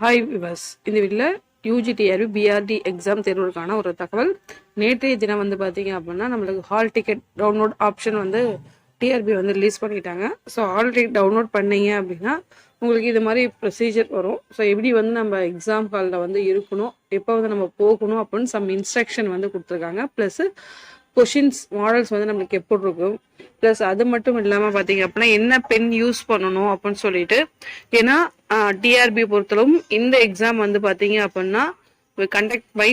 Hi விவாஸ் இந்த வீட்டில் UGTRB BRT exam தேர்வுக்கான ஒரு தகவல். நேற்றைய தினம் வந்து பார்த்தீங்க அப்படின்னா நம்மளுக்கு ஹால் டிக்கெட் டவுன்லோட் ஆப்ஷன் வந்து டிஆர்பி வந்து ரிலீஸ் பண்ணிட்டாங்க. ஸோ ஹால் டிக்கெட் டவுன்லோட் பண்ணீங்க அப்படின்னா உங்களுக்கு இது மாதிரி ப்ரொசீஜர் வரும். ஸோ எப்படி வந்து நம்ம எக்ஸாம் ஹாலில் வந்து இருக்கணும் எப்போ வந்து நம்ம போகணும் அப்படின்னு சம் இன்ஸ்ட்ரக்ஷன் வந்து கொடுத்துருக்காங்க. ப்ளஸ் கொஷின்ஸ் மாடல்ஸ் வந்து நம்மளுக்கு எப்படி இருக்கும் ப்ளஸ் அது மட்டும் இல்லாமல் பார்த்தீங்க அப்படின்னா என்ன பென் யூஸ் பண்ணணும் அப்படின்னு சொல்லிட்டு. ஏன்னா டிஆர்பி பொறுத்தளவும் இந்த எக்ஸாம் வந்து பார்த்தீங்க அப்படின்னா conduct by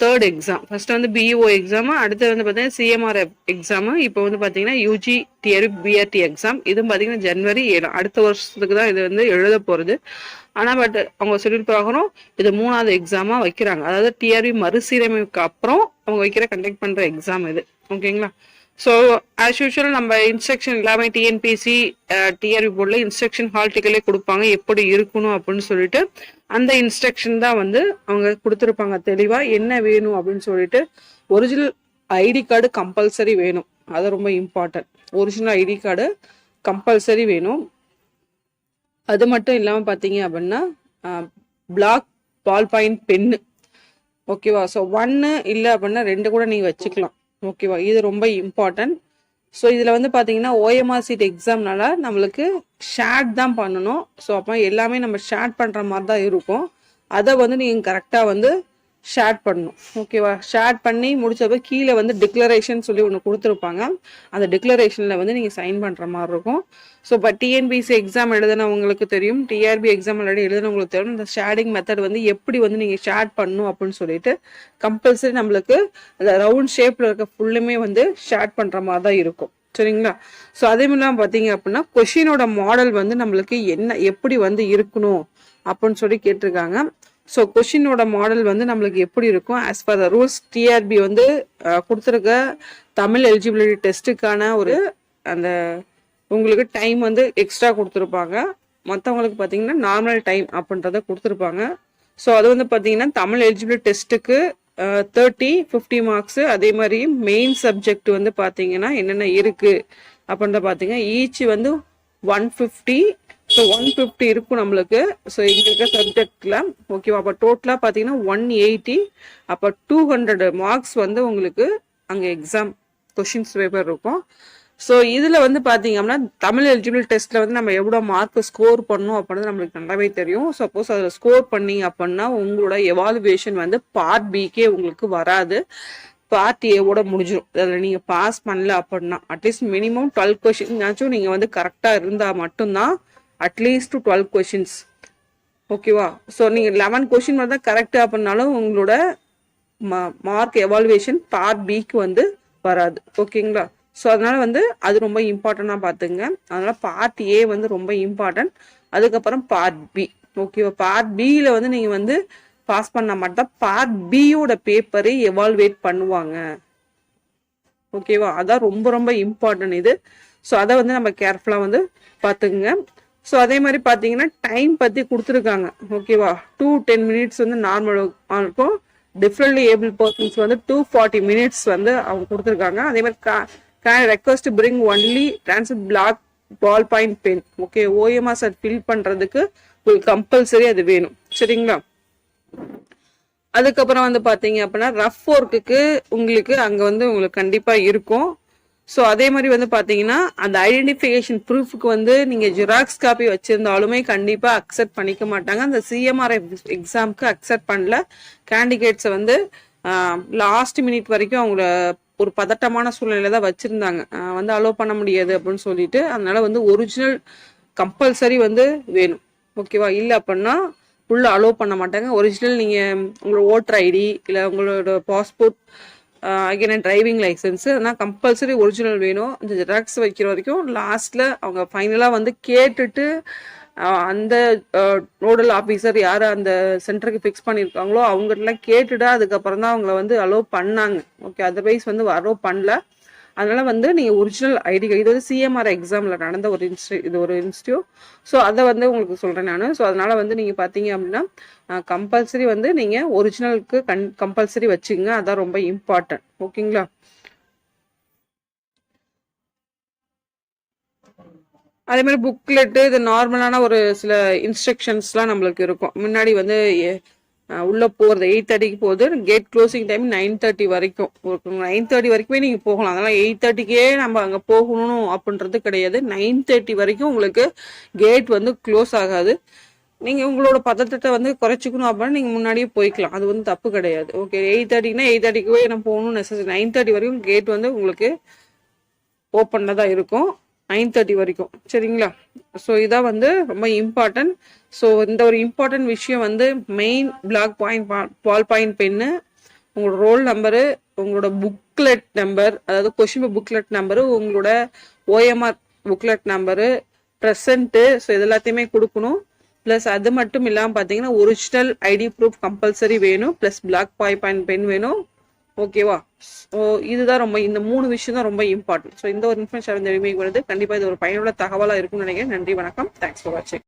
third exam uh, first வந்து பிஇஓ எக்ஸாமு அடுத்து வந்து பார்த்தீங்கன்னா சிஎம்ஆர் எக்ஸாமு இப்போ வந்து பார்த்தீங்கன்னா யூஜி டிஆர்பி பிஆர்டி எக்ஸாம் இதுவும் பார்த்தீங்கன்னா ஜனவரி ஏழு. அடுத்த வருஷத்துக்கு தான் இது வந்து எழுத போகிறது ஆனால் பட் அவங்க ஷெடியூல் பிரகாரம் இது மூணாவது எக்ஸாமாக வைக்கிறாங்க. அதாவது டிஆர்பி மறுசீரமைப்புக்கு அப்புறம் அவங்க வைக்கிற கண்டக்ட் பண்ணுற எக்ஸாம் இது. ஓகேங்களா ஸோ ஆஸ் யூஷுவல் நம்ம இன்ஸ்ட்ரக்ஷன் எல்லாமே டிஎன்பிசி டிஆர்பி போர்டில் இன்ஸ்ட்ரக்ஷன் ஹால் டிக்கெட்லேயே கொடுப்பாங்க. எப்படி இருக்கணும் அப்படின்னு சொல்லிட்டு அந்த இன்ஸ்ட்ரக்ஷன் தான் வந்து அவங்க கொடுத்துருப்பாங்க. தெளிவாக என்ன வேணும் அப்படின்னு சொல்லிட்டு ஒரிஜினல் ஐடி கார்டு கம்பல்சரி வேணும். அது ரொம்ப important original ID card compulsory வேணும். அது மட்டும் இல்லாமல் பார்த்தீங்க அப்படின்னா பிளாக் பால் பாயிண்ட் பென்னு ஓகேவா ஸோ ஒன்று இல்லை அப்படின்னா ரெண்டு கூட நீங்கள் வச்சுக்கலாம். ஓகேவா இது ரொம்ப இம்பார்ட்டன்ட் ஸோ இதில் வந்து பார்த்தீங்கன்னா ஓஎம்ஆர் சீட் எக்ஸாம்னால நம்மளுக்கு ஷேட் தான் பண்ணணும். ஸோ அப்போ எல்லாமே நம்ம ஷேட் பண்ணுற மாதிரி தான் இருக்கும். அதை வந்து நீங்கள் கரெக்டாக வந்து ஷேட் பண்ணணும். ஓகேவா ஷேட் பண்ணி முடிச்சப்போ கீழே வந்து டிக்ளரேஷன் சொல்லி ஒன்று கொடுத்துருப்பாங்க. அந்த டிக்ளரேஷனில் வந்து நீங்கள் சைன் பண்ணுற மாதிரி இருக்கும். ஸோ இப்போ டிஎன்பிசி எக்ஸாம் எழுதுனவங்களுக்கு தெரியும். டிஆர்பி எக்ஸாம் ஆல்ரெடி எழுதுனவங்களுக்கு தெரியும். இந்த ஷேடிங் மெத்தட் வந்து எப்படி வந்து நீங்கள் ஷேட் பண்ணணும் அப்படின்னு சொல்லிட்டு கம்பல்சரி நம்மளுக்கு அந்த ரவுண்ட் ஷேப்பில் இருக்க ஃபுல்லுமே வந்து ஷேட் பண்ணுற மாதிரி தான் இருக்கும். சரிங்களா? ஸோ அதே மாதிரிலாம் பார்த்தீங்க அப்படின்னா கொஷினோட மாடல் வந்து நம்மளுக்கு என்ன எப்படி வந்து இருக்கணும் அப்படின்னு சொல்லி கேட்டிருக்காங்க. ஸோ கொஷினோட மாடல் வந்து நம்மளுக்கு எப்படி இருக்கும்? As per the rules TRB வந்து கொடுத்துருக்க தமிழ் எலிஜிபிலிட்டி டெஸ்ட்டுக்கான ஒரு அந்த உங்களுக்கு டைம் வந்து எக்ஸ்ட்ரா கொடுத்துருப்பாங்க. மற்றவங்களுக்கு பார்த்தீங்கன்னா நார்மல் டைம் அப்படின்றத கொடுத்துருப்பாங்க. ஸோ அது வந்து பார்த்தீங்கன்னா தமிழ் எலிஜிபிலிட்டி டெஸ்ட்டுக்கு தேர்ட்டி ஃபிஃப்டி மார்க்ஸு அதே மாதிரி மெயின் சப்ஜெக்ட் வந்து பார்த்தீங்கன்னா என்னென்ன இருக்குது அப்படின்றத பார்த்தீங்கன்னா ஈச் வந்து one fifty so one fifty இருக்கும் நம்மளுக்கு. ஸோ இங்கே இருக்க சப்ஜெக்டில் ஓகேவா அப்போ டோட்டலாக பார்த்தீங்கன்னா ஒன் எயிட்டி அப்போ டூ ஹண்ட்ரட் மார்க்ஸ் வந்து உங்களுக்கு அங்கே எக்ஸாம் கொஷின்ஸ் பேப்பர் இருக்கும். ஸோ இதில் வந்து பார்த்தீங்க அப்படின்னா தமிழ் எலிஜிபிள் டெஸ்ட்டில் வந்து நம்ம எவ்வளோ மார்க் ஸ்கோர் பண்ணணும் அப்படின்னு நம்மளுக்கு நல்லாவே தெரியும். சப்போஸ் அதில் ஸ்கோர் பண்ணீங்க அப்படின்னா உங்களோட எவாலுவேஷன் வந்து பார்ட் பிக்கே உங்களுக்கு வராது. பார்ட் ஏவோட முடிஞ்சிடும் அதில் நீங்கள் பாஸ் பண்ணல அப்படின்னா அட்லீஸ்ட் மினிமம் டுவெல் கொஷின்னாச்சும் நீங்கள் வந்து கரெக்டாக இருந்தால் மட்டும்தான் அட்லீஸ்ட் டுவெல் கொஷின்ஸ் ஓகேவா ஸோ நீங்கள் லெவன் கொஷின் வந்து கரெக்டாக அப்படின்னாலும் உங்களோட மார்க் எவால்வேஷன் பார்ட் பிக்கு வந்து வராது. ஓகேங்களா ஸோ அதனால் வந்து அது ரொம்ப இம்பார்ட்டண்ட்டாக பார்த்துங்க. அதனால் பார்ட் ஏ வந்து ரொம்ப இம்பார்ட்டன்ட் அதுக்கப்புறம் பார்ட் பி ஓகேவா பார்ட் பியில் வந்து நீங்கள் வந்து பாஸ் பண்ண மாட்டா பார்ட் பியோட பேப்பரை எவால்வேட் பண்ணுவாங்க. ஓகேவா அதான் ரொம்ப ரொம்ப இம்பார்ட்டன்ட் இது. ஸோ அதை வந்து நம்ம கேர்ஃபுல்லாக வந்து பார்த்துக்குங்க. ஸோ அதே மாதிரி பார்த்தீங்கன்னா டைம் பற்றி கொடுத்துருக்காங்க. ஓகேவா டூ டென் மினிட்ஸ் வந்து நார்மல் இருக்கும். டிஃப்ரெண்ட்லி ஏபிள் பர்சன்ஸ் வந்து டூ ஃபார்ட்டி மினிட்ஸ் வந்து அவங்க கொடுத்துருக்காங்க. அதே மாதிரி can request bring only transfer black ball point pen okay OMR sir fill பண்ணுறதுக்கு உங்களுக்கு கம்பல்சரி அது வேணும். சரிங்களா? அதுக்கப்புறம் வந்து பார்த்தீங்க அப்படின்னா ரஃப் ஒர்க்குக்கு உங்களுக்கு அங்கே வந்து உங்களுக்கு கண்டிப்பாக இருக்கும். ஸோ அதே மாதிரி வந்து பார்த்தீங்கன்னா அந்த ஐடென்டிஃபிகேஷன் ப்ரூஃபுக்கு வந்து நீங்கள் ஜெராக்ஸ் காப்பி வச்சுருந்தாலுமே கண்டிப்பாக அக்செப்ட் பண்ணிக்க மாட்டாங்க. அந்த சிஎம்ஆர் எக்ஸாமுக்கு அக்செப்ட் பண்ணல. கேண்டிடேட்ஸை வந்து லாஸ்ட் மினிட் வரைக்கும் அவங்கள ஒரு பதட்டமான சூழ்நிலை தான் வச்சுருந்தாங்க. வந்து அலோவ் பண்ண முடியாது அப்படின்னு சொல்லிட்டு அதனால வந்து ஒரிஜினல் கம்பல்சரி வந்து வேணும். ஓகேவா இல்லை அப்படின்னா ஃபுல்லாக அலோவ் பண்ண மாட்டாங்க. ஒரிஜினல் நீங்கள் உங்களோட ஓட்டர் ஐடி இல்லை உங்களோட பாஸ்போர்ட் அகைன் டிரைவிங் லைசன்ஸு ஆனால் கம்பல்சரி ஒரிஜினல் வேணும். இந்த ஜெராக்ஸ் வைக்கிற வரைக்கும் லாஸ்ட்டில் அவங்க ஃபைனலாக வந்து கேட்டுட்டு அந்த நோடல் ஆஃபீஸர் யார் அந்த சென்டருக்கு ஃபிக்ஸ் பண்ணியிருக்காங்களோ அவங்ககிட்டலாம் கேட்டுட்டு அதுக்கப்புறம் தான் அவங்கள வந்து அலோவ் பண்ணாங்க. ஓகே அதர்வைஸ் வந்து அலோவ் பண்ணல. அதனால் வந்து நீங்கள் ஒரிஜினல் ஐடி இது வந்து சிஎம்ஆர் எக்ஸாமில் நடந்த ஒரு இன்ஸ்டி இது ஒரு இன்ஸ்டியூட் ஸோ அதை வந்து உங்களுக்கு சொல்கிறேன் நான். ஸோ அதனால் வந்து நீங்கள் பார்த்தீங்க அப்படின்னா கம்பல்சரி வந்து நீங்கள் ஒரிஜினலுக்கு கன் கம்பல்சரி வச்சுங்க. அதான் ரொம்ப இம்பார்ட்டன்ட் ஓகேங்களா? அதே மாதிரி புக்லெட்டு இது நார்மலான ஒரு சில இன்ஸ்ட்ரக்ஷன்ஸ்லாம் நம்மளுக்கு இருக்கும். முன்னாடி வந்து உள்ளே போகிறது எயிட் தேர்ட்டிக்கு போகுது. Gate closing time nine thirty வரைக்கும். நைன் தேர்ட்டி வரைக்குமே நீங்கள் போகலாம். அதனால் எயிட் தேர்ட்டிக்கே நம்ம அங்கே போகணும் அப்படின்றது கிடையாது. நைன் தேர்ட்டி வரைக்கும் உங்களுக்கு கேட் வந்து க்ளோஸ் ஆகாது. நீங்கள் உங்களோட பதட்டத்தை வந்து குறைச்சிக்கணும் அப்படின்னா நீங்கள் முன்னாடியே போய்க்கலாம். அது வந்து தப்பு கிடையாது. ஓகே எயிட் தேர்ட்டிக்குனா எயிட் தேர்ட்டிக்கு நம்ம போகணும்னு நெசசரி நைன் தேர்ட்டி வரைக்கும் கேட் வந்து உங்களுக்கு ஓப்பனில் தான் இருக்கும். நைன் தேர்ட்டி வரைக்கும். சரிங்களா? ஸோ இதான் வந்து ரொம்ப இம்பார்ட்டன்ட் ஸோ இந்த ஒரு இம்பார்ட்டன்ட் விஷயம் வந்து main black point ball point pen உங்களோட ரோல் நம்பரு உங்களோட புக்லெட் நம்பர் அதாவது கொஷின் புக்லெட் நம்பரு உங்களோட OMR booklet number present so இது எல்லாத்தையுமே கொடுக்கணும். ப்ளஸ் அது மட்டும் இல்லாமல் பார்த்தீங்கன்னா ஒரிஜினல் ஐடி ப்ரூஃப் கம்பல்சரி வேணும். Plus black boy point pen வேணும். ஓகேவா ஸோ இதுதான் ரொம்ப இந்த மூணு விஷயம் தான் ரொம்ப இம்பார்ட்டன்ட் ஸோ இந்த ஒரு இன்ஃபர்மேஷன் இந்த வருது கண்டிப்பாக இது ஒரு பயனுள்ள தகவலாக இருக்கும்னு நினைக்கிறேன். நன்றி வணக்கம். தேங்க்ஸ் ஃபார் வாட்சிங்